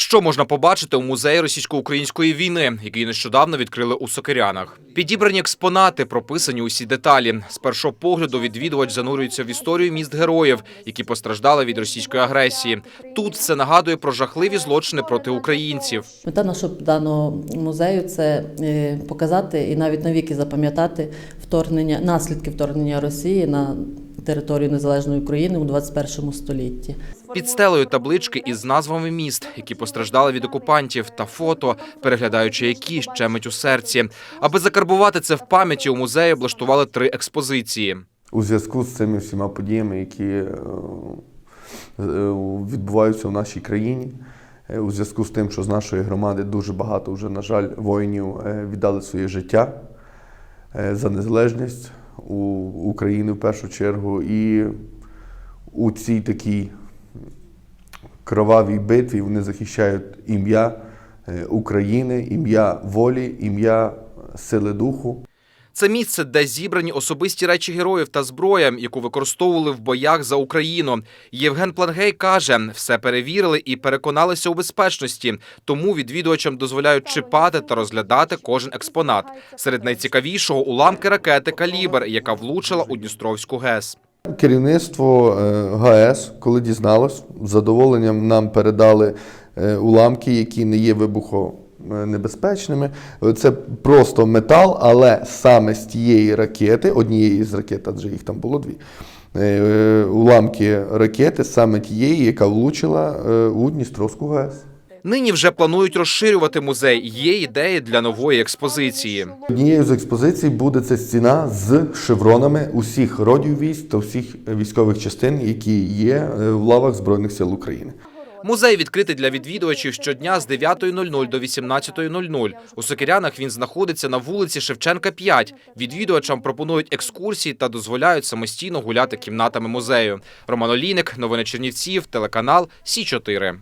Що можна побачити у музеї російсько-української війни, який нещодавно відкрили у Сокирянах? Підібрані експонати, прописані усі деталі. З першого погляду відвідувач занурюється в історію міст героїв, які постраждали від російської агресії. Тут все нагадує про жахливі злочини проти українців. Мета нашого даного музею це е, показати і навіть навіки запам'ятати вторгнення, наслідки вторгнення Росії на територію незалежної України у 21 столітті. Під стелею таблички із назвами міст, які постраждали від окупантів, та фото, переглядаючи які щемить у серці. Аби закарбувати це в пам'яті, у музеї облаштували три експозиції. у зв'язку з цими всіма подіями, які е, е, відбуваються в нашій країні, е, у зв'язку з тим, що з нашої громади дуже багато вже, на жаль, воїнів віддали своє життя за незалежність у України в першу чергу. І у цій такій кровавій битві вони захищають ім'я е, України, ім'я волі, ім'я сили духу. Це місце, де зібрані особисті речі героїв та зброя, яку використовували в боях за Україну. Євген Плангей каже, все перевірили і переконалися у безпечності, тому відвідувачам дозволяють чіпати та розглядати кожен експонат. Серед найцікавішого уламки ракети Калібр, яка влучила у Дністровську ГЕС. Керівництво е, ГАЕС, коли дізналось, з задоволенням нам передали е, уламки, які не є вибухонебезпечними. Це просто метал, але саме з тієї ракети, однієї з ракет, адже їх там було дві. е, Уламки ракети саме тієї, яка влучила е, у Дністровську ГАЕС. Нині вже планують розширювати музей. Є ідеї для нової експозиції. Однією з експозицій буде ця стіна з шевронами усіх родів військ та всіх військових частин, які є е, в лавах Збройних сил України. Музей відкритий для відвідувачів щодня з 9.00 до 18.00. У Сокирянах він знаходиться на вулиці Шевченка 5. Відвідувачам пропонують екскурсії та дозволяють самостійно гуляти кімнатами музею. Роман Олійник, новини Чернівців, телеканал Сі 4